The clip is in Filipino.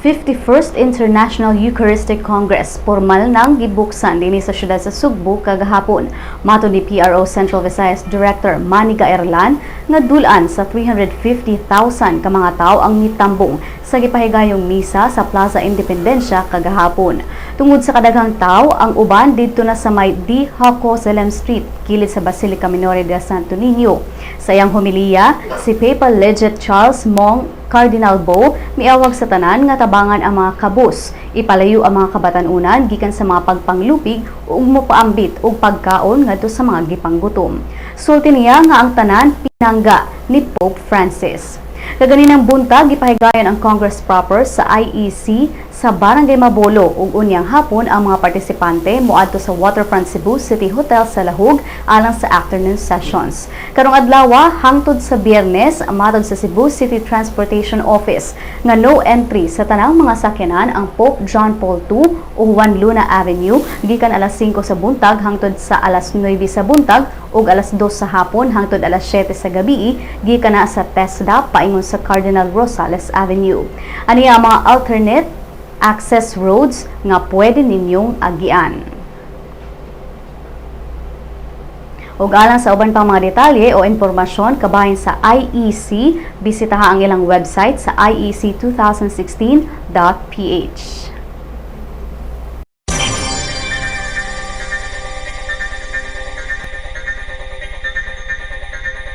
51st International Eucharistic Congress formal nang gibuksan dinhi sa syudad sa Sugbo kagahapon. Mato ni PRO Central Visayas Director Maniga Erlan nga dulan sa 350,000 ka mga tawo ang mitambong sa gipahigayong misa sa Plaza Independencia kagahapon. Tungod sa kadaghang tawo, ang uban didto na sa may Di Salem Street, kilid sa Basilica Minore de Santo Niño. Sa iyang homilya, si Papal Legate Charles Mong Cardinal Bo miawag sa tanan nga tabangan ang mga kabus, ipalayo ang mga kabatanunan gikan sa mga pagpanglupig ug mopaambit og pagkaon ngadto sa mga gipanggutom. Sulti niya nga ang tanan pinangga ni Pope Francis. Kaganinang buntag gipahigayon ang Congress proper sa IEC sa Barangay Mabolo ug unyang hapon ang mga partisipante moadto sa Waterfront Cebu City Hotel sa Lahug alang sa afternoon sessions. Karong adlaw hangtod sa Biyernes matod sa Cebu City Transportation Office nga no entry sa tanang mga sakyanan ang Pope John Paul II o Juan Luna Avenue gikan alas 5 sa buntag hangtod sa alas 9 sa buntag ug alas 2 sa hapon hangtod alas 7 sa gabi gikan na sa TESDA paingon sa Cardinal Rosales Avenue. Ani ang mga alternate access roads nga pwede ninyong agian. Ug alang sa uban pang mga detalye o impormasyon kabahin sa IEC, bisitaha ang ilang website sa E iec2016.ph.